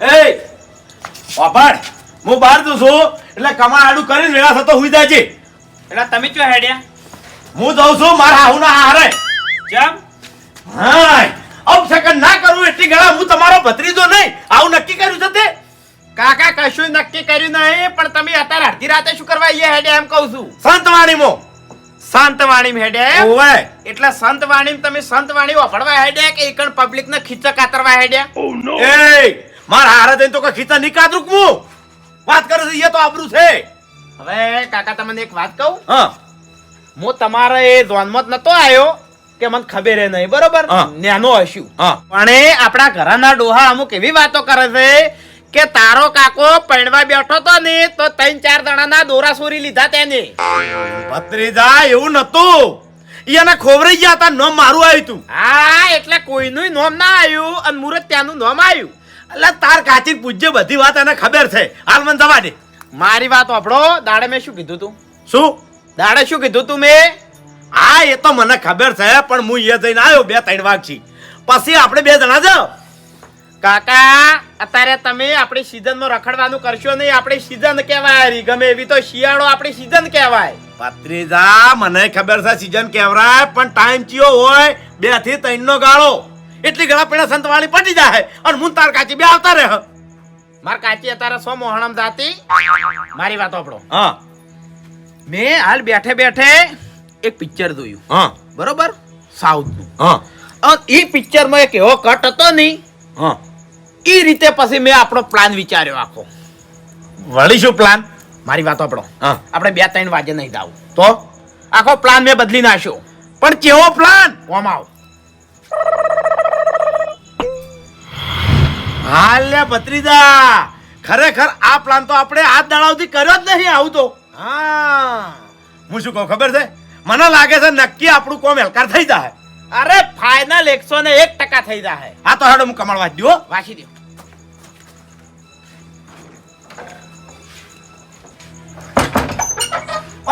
એ વાપડ હું બહાર જઉં છું એટલે કમા આડું કરીને વેળા થતો હુઈ જાય છે. એટલે તમે ચો હેડ્યા? હું જઉં છું મારા હાહુના હારે. ચમ? હાય અપશકન ના કરું એટલી ગળા હું તમારો ભત્રીજો નહીં. આવું નક્કી કર્યું છે તે? કાકા કશું નક્કી કર્યું નહીં પણ તમે અત્યારે અડધી રાતે શું કરવા અહીંયા હેડ્યા એમ કહું છું. સંતવાણીમાં. સંતવાણી હેડ્યા? ઓવે. એટલે સંતવાણી તમે સંતવાણી વાપરવા હેડ્યા કે એકણ પબ્લિક ને ખીચા કાતરવા હેડ્યા? એ મારા હારે જઈને તો કઈ ખીચા નિકાત રૂકવું વાત કરે છે એ તો આબરું છે. હવે કાકા તમને એક વાત કહું? હા. હું તમારા એ ધ્યાનમાં નતો આવ્યો કે મને ખબર નહીં બરોબર? હા. ન્યાનો હશું હા. પણ આપણા ઘરના ડોહા અમુક એવી વાતો કરે છે કે તારો કાકો પૈણવા બેઠો તો ને તો ત્રણ ચાર જણાના દોરા સોરી લીધા તેને. ભત્રીજા એવું નતું. એને ખોવરી ખોવરાઈ ગયા હતા નોમ મારું આવ્યું તું. હા એટલે કોઈનું નોમ ના આવ્યું અને મુરત ત્યાંનું નોમ આવ્યું. એટલે તાર કાચી પૂજ્ય બધી વાત એને ખબર છે. હાલ મને જવા દે. મારી વાત આપણો દાડે મેં શું કીધું તું? શું? દાડે શું કીધું તું મેં? હા એ તો મને ખબર છે પણ હું એ જઈને આવ્યો બે ત્રણ વાગ છી પછી આપણે બે જણા જાઓ. કાકા અત્યારે તમે આપણી સિઝનમાં રખડવાનું કરશો નહીં. આપણી સિઝન કહેવાય હારી. ગમે એવી તો શિયાળો આપણી સિઝન કહેવાય. પત્રીજા મને ખબર છે સિઝન કહેવાય પણ ટાઈમ ચિયો હોય બેથી ત્રણ નો ગાળો. એટલી ઘણા પેલા સંતવાળી પટી જાય અને હું તાર કાચી બે આવતા રહે. માર કાચી અત્યારે સો મોહણમ જાતી. મારી વાત આપણો હા. મેં હાલ બેઠે બેઠે એક પિક્ચર જોયું. હા. બરોબર? સાઉથનું. હા. અને એ પિક્ચરમાં એક એવો કટ હતો નહીં હા. એ રીતે પછી મેં આપણો પ્લાન વિચાર્યો આખો. વળી શું પ્લાન? મારી વાત આપણો હા. આપણે બે ત્રણ વાગે નહીં જાવ તો? આખો પ્લાન મેં બદલી નાખ્યો. પણ કેવો પ્લાન? ઓમ આવ. હાલ લે ભત્રીજા. ખરેખર આ પ્લાન તો આપણે આજ દાડાવથી કર્યો જ નહીં આવું તો. હા. હું શું કહું ખબર છે? મને લાગે છે નક્કી આપણું કોમ હેલકાર થઈ જાય અરે ફાઇનલ એકસો ને એક ટકા થઈ જાય હા તો હેડો હું કમાડવા વાંચી દ્યો વાંચી દો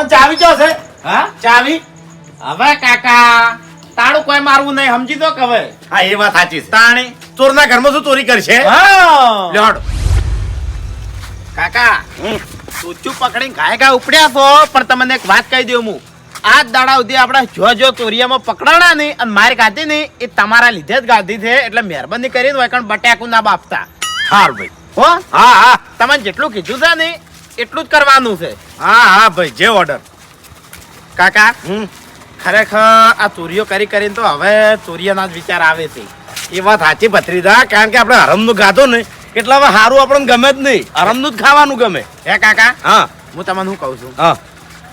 ચાવી જો છે? હા? ચાવી? હવે કાકા તાળું કોઈ મારવું નહીં સમજી દો કે હવે. હા એ વાત સાચી તાણી ચોરના ઘરમાં શું ચોરી કરશે? હા. કાકા. સૂચું પકડીને ગાય ઘા ઉપડ્યા છો પણ તમને એક વાત કહી દઉં હું. આ દાડા સુધી આપણે જો જો ચોરિયામાં પકડાણા નહીં અને માર ગાધી નહીં એ તમારા લીધે જ ગાધી છે એટલે મહેરબાની કરીને હોય કારણ બટાકું ના બાપતા હાર ભાઈ. હો? હા હા. તમને જેટલું કીધું છે ને એટલું જ કરવાનું છે. હા હા ભાઈ જે ઓર્ડર કાકા હમ. ખરેખર આ ચોરીઓ કરી કરીને તો હવે ચોરિયાના જ વિચાર આવે છે. એ વાત સાચી ભત્રીજા કારણ કે આપણે હરમનું ગાધો ને એટલે હવે સારું આપણને ગમે જ નહીં. હરમનું જ ખાવાનું ગમે. હે કાકા? હા. હું તમને શું કહું છું? હા.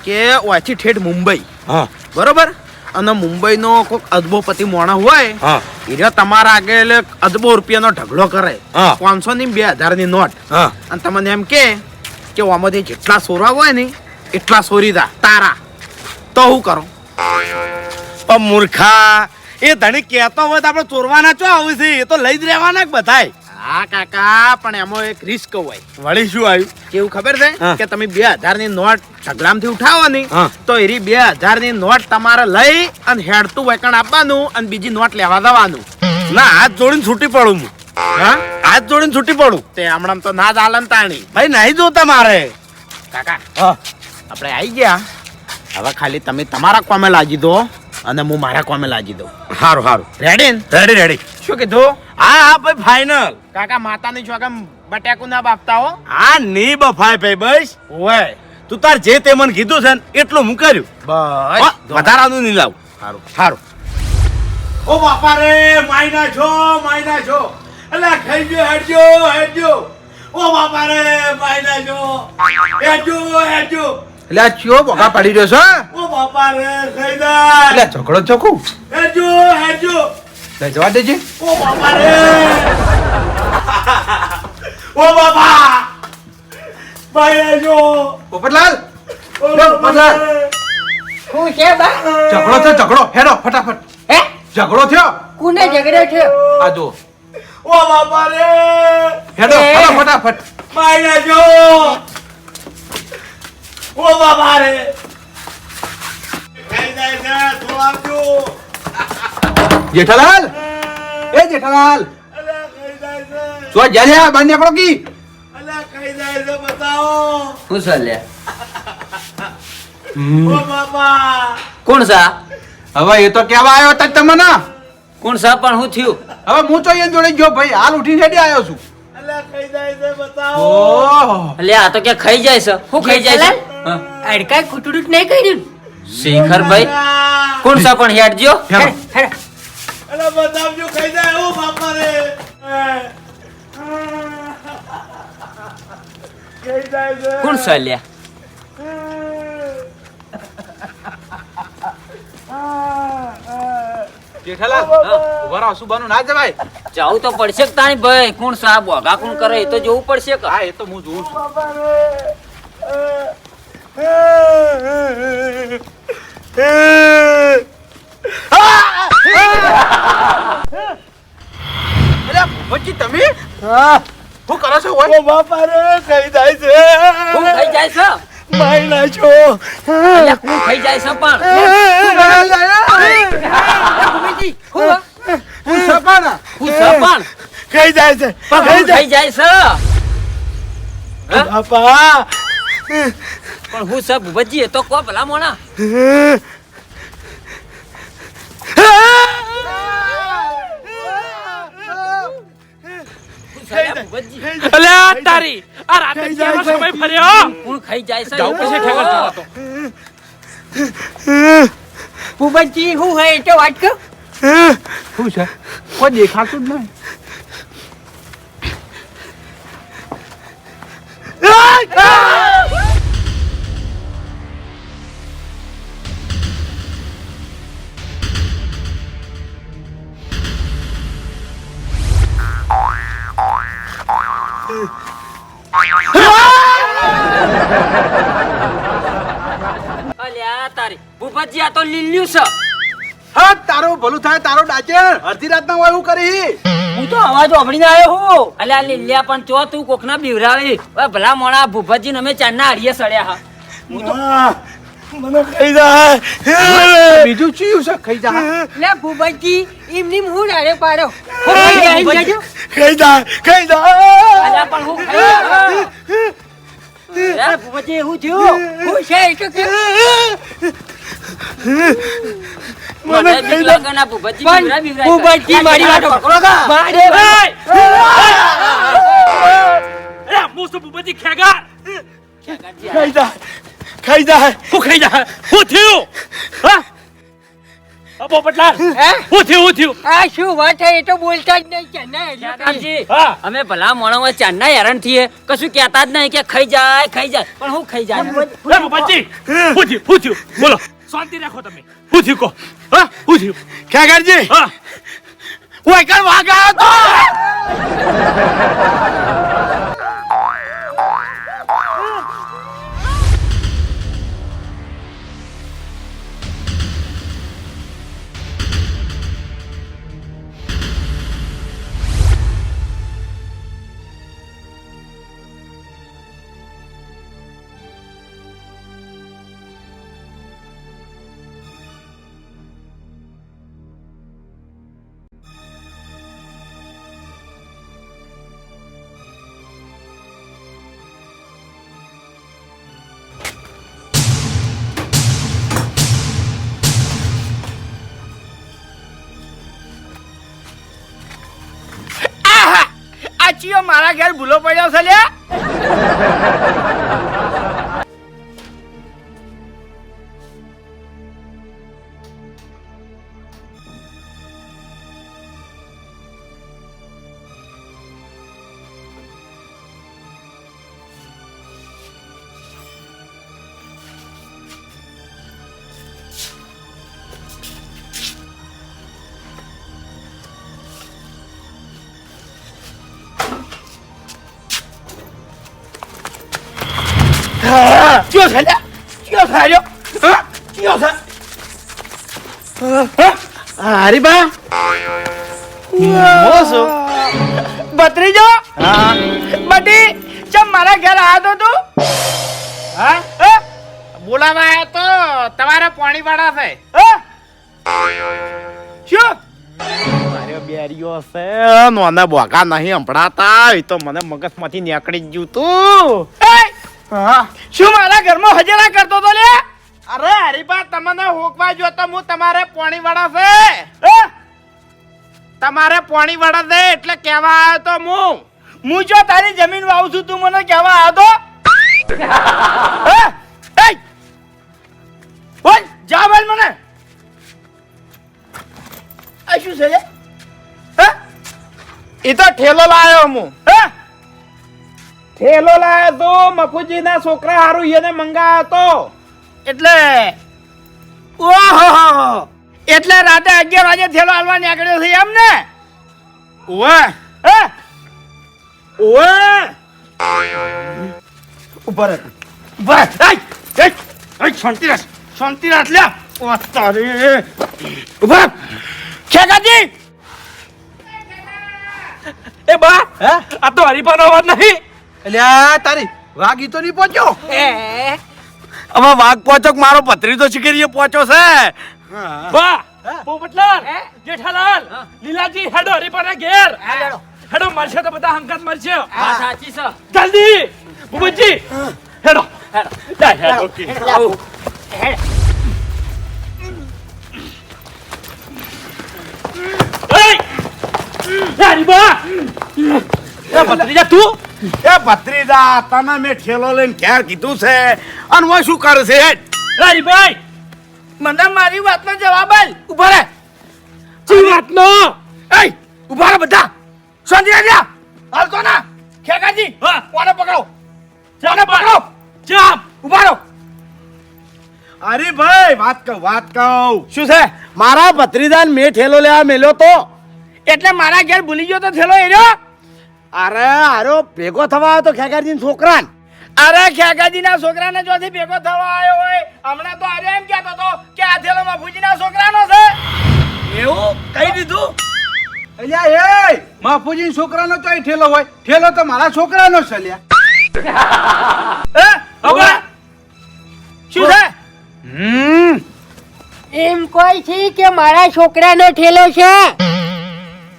કે ઓછી ઠેઠ મુંબઈ. હા. બરોબર? અને મુંબઈનો કોઈક અદબોપતિ મોણા હોય એ તમારા આગળ અદબો રૂપિયાનો ઢગલો કરે. પાંચસો ની બે હજારની નોટ. હા. અને તમને એમ કે કે આમાંથી જેટલા સોરા હોય ને એટલા સોરી દા. તારા. તો હું કરો? મૂર્ખા એ ધણી કહેતો હોય તો આપણે ચોરવાના ચો આવું છે? એ તો લઈ જ રહેવાના બધાય? હા કાકા પણ એમાં એક રિસ્ક હોય. વળી શું આવ્યું? કેવું ખબર છે કે તમે બે હજારની નોટ ઢગલામથી થી ઉઠાવવાની તો એરી બે હજારની નોટ તમારે લઈ અને હેડતું વેકણ આપવાનું અને બીજી નોટ લેવા જવાનું. ના હાથ જોડીને છૂટી પડું હું. હા? હાથ જોડીને છૂટી પડું. તે હમણાં તો ના જ આલન તાણી ભાઈ નહીં જોતા મારે. કાકા આપણે આવી ગયા. હવે ખાલી તમે તમારા કોમે લાગી દો. અને હું મારા કોમે લાજી દઉં. સારું સારું રેડી ને રેડી રેડી શું કીધું? હા હા ભાઈ ફાઈનલ કાકા માતાની ચોકમ બટાકુ ના બાપતા હો? હા ની બફાય ભાઈ બસ. ઓય. તું તાર જે તે મને કીધું છે ને એટલું હું કર્યું. બસ. વધારાનું નહીં લાવું. સારું સારું ઓ બાપા રે માયના છો માયના છો. એટલે ખાઈ ગયો હેડજો હેડજો ઓ બાપા રે માયના છો. હેડજો હેડજો એટલે આ ચિયો બોકા પાડી રહ્યો છો ઓ બાપા રે જાય એટલે ઝઘડો ચોકુ હેજો હેજો. લે જવા દેજે. ઓ બાપા રે ઓ બાપા. ભાઈ હેજો. પોપટલાલ ઓ લે, બાપા મતલબ. રે. શું છે બા? ઝઘડો થયો ઝઘડો. હેડો ફટાફટ. હે? ઝઘડો થયો? કોને ઝઘડો છે આ જો ઓ બાપા રે હેડો. ફટાફટ ભાઈ છો ઓ બાબા રે ખાઈ જેઠાલાલ? એ જેઠાલાલ. અલ્યા ખાઈ જાય છે જો જલે બાર નીકળો કી? અલ્યા કઈ જાય છે બતાવો. શું છે ઓ બાપા. કોણ સા? હવે એ તો કેવા આવ્યો તક તમને. કોણ સા પણ હું થયું? હવે હું તો એ જોડે ગયો ભાઈ. હાલ ઉઠીને હેડી આવ્યો છું. અલ્યા કઈ જાય છે બતાવો. ઓહો. આ તો કે ખાઈ જાય છે? શું ખાઈ જાય છે? હા. અડકા કુટુડું નહીં કર્યું. શેખરભાઈ કોણ સા પણ હેડજો હેડો. અલ્યા બતાવજો કઈ જાય ઓ બાપા રે કઈ જાય છે. કોણ સા લ્યા? જેઠાલાલ રહો સુબાનું ના જવાય. જાવું તો પડશે કે તાણી ભાઈ? કોણ સાહેબ બોગા કોણ કરે? એ તો જોવું પડશે કે. હા એ તો હું જોઉં છું. અરે ભજી તમે શું કરો છો ઓય? બાપા જાય છે જાય છે ખાઈ જાય છે પણ હું હું જાય છે પણ ખાઈ જાય છે હા? બાપા પણ હું સબ ભૂપતજી એ તો કો ભલા મોણા. હું છે લે ભૂપતજી? અલ્યા તારી આ રાતે કેવો સમય ફર્યો? કોણ ખાઈ જાય છે જાવું પછી ઠેકર તો. ભૂપતજી હું હે એ તો વાત કર શું છે? કોઈ દેખાતું જ નહીં. અલ્યા તારી ભૂપતજી આ તો લીલ્યું છે. હા તારું ભલું થાય તારો ડાચર. અડધી રાતના હોય એવું કરી. હું તો અવાજ ઓભળીને આવ્યો હું અલ્યા લીલ્યા પણ ચો તું કોકના બીવરાવી. ભલા મોણા ભૂપતજી અમે ચાંદના હાડીએ સડ્યા હા. મને ખાઈ જાય. બીજું ચીયું છે? ખાઈ જાય લે ભૂપતજી એમની હું રાડે પાડો. કઈ જાય ખાઈ જાય પણ હું ખાઈ ભૂપતજી હું થયું? હું છે તો કે મને ભૂપતજી ભૂપતજી મારી વાતો મારે ભૂપતજી ખેગાર. કઈ જાય કઈ જાય હું ખાઈ જા હું થયું? હા? અબો પોપટલાલ હે? હું થયું હું થયું? આ શું વાત છે? એ તો બોલતા જ નહીં કે ના હા. અમે ભલા મોણા ચાંદના હેરાન થઈએ. કશું કહેતા જ નહીં કે ખાઈ જાય ખાઈ જાય. પણ હું ખાઈ જાય. ભૂપતજી હું? થયું હું થયું? બોલો. શાંતિ રાખો તમે. હું થયું કહો. હા? હું થયું? ખેગરજી હા. હું એકલ આવ્યો તો! ચિયો મારા ઘેર ભૂલો પડ્યો છે લ્યા? ચિયો છે લ્યા ચિયો છે આર્યો? હા? છે હા? હરીબા મોસો ભત્રીજો બટી ચમ મારા ઘેર આવ્યો તો તું હા બોલાવા આવ્યો તો તમારા પાણી વાળા છે. શું એ બેરીઓ છે. નોને બોગા નહીં સંભળાતા એ તો મને મગજમાંથી નીકળી ગયું તું. શું મારા ઘરમાં હજેરા કરતો તો લે? અરે હરીબા તમને હોકવા જો તો હું તમારે પોણી વાળા છે તમારે પોણી વડા દે એટલે કેવા આવ્યો તો હું. હું જો તારી જમીન વાવું છું તું મને કેવા આવ્યો તો? જા બોલ મને. આ શું છે એ તો ઠેલો લાયો હું. ઠેલો લાયો તો મફુજીના છોકરા હારું એને મંગાયો તો. એટલે ઓહો એટલે રાતે અગિયાર વાગે થેલો હાલવા નીકળ્યો છે એમ ને? ઓવે ઓવે ઉપર ઉપર શાંતિ રાખ શાંતિ રાખ. લે ઓ તારે. ઉપર ખેકાજી એ બા હે? આ તો હરીફાનો અવાજ નહીં. અલ્યા તારી વાઘ ઈ તો નહીં પહોંચ્યો? હવે વાઘ પહોંચો કે મારો ભત્રીજો શિકારીએ પહોંચ્યો છે. વાહ પોપટલાલ જેઠાલાલ લીલાજી હેડો હરીફાના ઘેર. હેડો. મરશે તો બધા હંકાત મરશે વાત સાચી છે. જલ્દી. ભૂપતજી. હેડો. જા, હેડો. એય! એ હરીફા! એ ભત્રીજા તું. એ ભત્રીજા તને મેં ઠેલો લઈને ઘેર કીધું છે. અને હું શું કરે છે? હરીભાઈ મને મારી વાતનો જવાબ આલ. ઊભા રહે. ચી વાતનો? એ ઊભા રહે બધા. શાંતિ હાલ તો ના. ખેકાજી હા. કોને પકડો? ચાલ પકડો? ચાપ ઊભા રહો. અરે ભાઈ વાત કહું વાત કહું. શું છે? મારા ભત્રીજાને મેં ઠેલો લેવા મેલ્યો તો? એટલે મારા ઘેર ભૂલી ગયો તો થેલો એ રહ્યો અરે આરો ભેગો થવા આવ્યો તો ખેગારજી છોકરા અરે ખેગાજી ના છોકરાને જોથી ભેગો થવા આવ્યો હોય હમણાં તો અરે એમ કહેતો હતો કે આ થેલો બાપુજી ના છોકરાનો છે. એવું? કહી દીધું? અલ્યા એ માફુજી છોકરાનો તો ઠેલો હોય. ઠેલો તો મારા છોકરાનો છે અલ્યા. હવે શું છે? એમ કોઈ છે કે મારા છોકરાનો ઠેલો છે?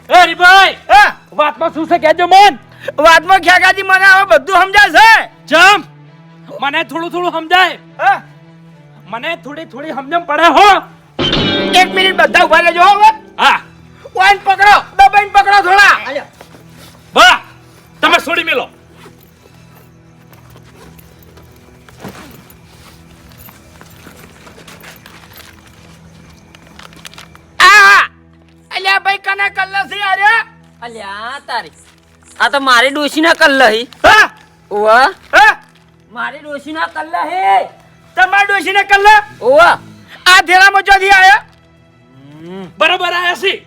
એ હરીભાઈ! હે? વાતમાં શું છે કહેજો મન! વાતમાં ખ્યાગાજી મને હવે બધું સમજાય છે? જમ! મને થોડું થોડું સમજાય. હે? મને થોડી થોડી સમજણ પડે હો. એક મિનિટ બધા ઊભા રહેજો હવે. હા. વાઈન પકડો દબાઈને પકડો થોડા. બા તમે છોડી મેલો. અલ્યા ભાઈ કને કલ્લસી અલ્યા તારી. આ તો મારી ડોશીના કલ્લા હી. ઓવા મારી ડોશી ના કલ્લા હે. તમારી ડોશી ના કલ્લા? ઓવા આ થેલામાં ચોથી આયા? બરાબર આયા છે.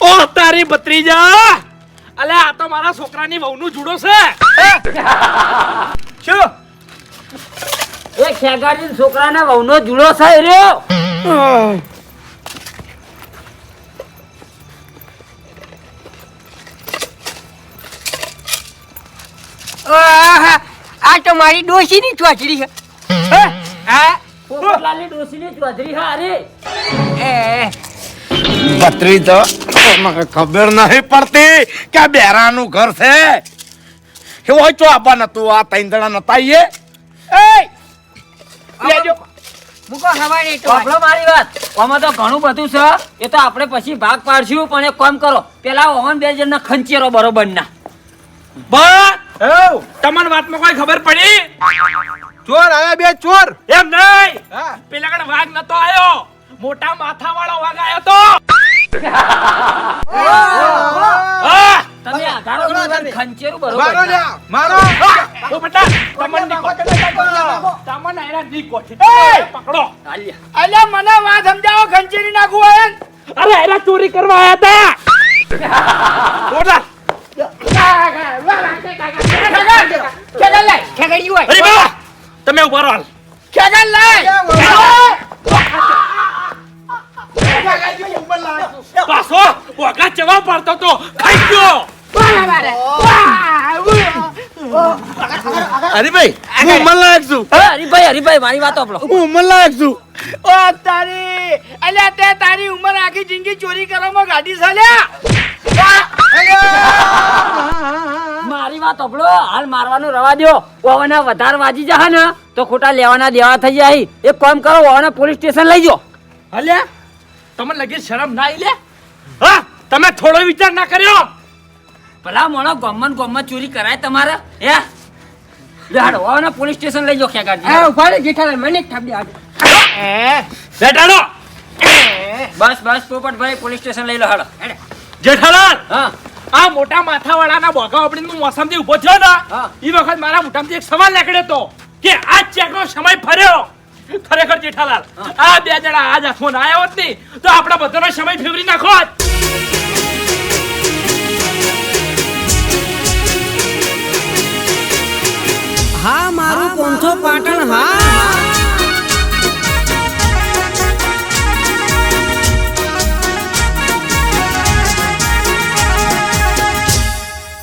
ઓ તારી ભત્રીજા. અલે આ તો મારા છોકરાની વહુનું જુડો છે. શું? એ ખેગાડી છોકરાના વહુનો જુડો થાય રહ્યો. આ તો મારી ડોશીની ચોચડી છે. હા? પોપટલાલની ડોશીની ચૌધરી હારે એ, ભત્રીજો મને ખબર નહીં પડતી કે આ બેરાનું ઘર છે. એ હોય ચો આપવા નતું આ જણા નતા એ એ લેજો. મૂકો હવાને તો સાંભળો મારી વાત. આમાં તો ઘણું બધું છે. એ તો આપણે પછી ભાગ પાડશું પણ એક કામ કરો. પેલા ઓહન બે જણના ખંચેરો બરોબર ના બા એવ તમને વાતમાં કોઈ ખબર પડી? ચોર આયા બે ચોર. એમ નહીં. હા. પેલા કણ વાઘ નતો આવ્યો મોટા માથા વાળો વાઘ આવ્યો તો. ચોરી કરવા આયા હતા તમે ઊભા. લાય પાછો વાઘા ચવા પડતો તો ખાઈ ગયો. હરીભાઈ હું છું. હરીભાઈ હરીભાઈ મારી વાત સાંભળો. હું ઉંમરલાયક છું. ઓ તારી અલ્યા તે તારી ઉંમર આખી જિંદગી ચોરી કરવામાં ગાડી ચાલ્યા. મારી વાત સાંભળો. હાલ મારવાનું રવા દો ઓવાના વધારે વાજી જા ને તો ખોટા લેવાના દેવા થઈ જાય. એક કામ કરો ઓવાના પોલીસ સ્ટેશન લઈ જાઓ અલ્યા તમને લગે શરમ ના આવી લે? હા તમે થોડો વિચાર ના કર્યો. ભલા મોણો ગમન ગમન ચોરી કરાય તમારે હે? લેહાડો ઓવાના પોલીસ સ્ટેશન લઈ જાઓ ખેગાજી હા ઊભા રે જેઠાલાલ મને ઠાબડી આજો બેટાડો. બસ બસ પોપટભાઈ પોલીસ સ્ટેશન લઈ લો હાડો હેડે. જેઠાલાલ હા. આ મોટા માથાવાળાના બોગા ઓપડીનું મોસમથી ઊભો થયો ને હા. એ વખત મારા મોટા એક સવાલ નીકળ્યો તો કે આ ચેકનો સમય ફર્યો. ખરેખર જેઠાલાલ, આ બે જણા આજ ફોન આવ્યા હોત ને, તો આપણા બધાનો સમય ફેવરી નાખો હા, મારું પોંથો પાટણ, હા.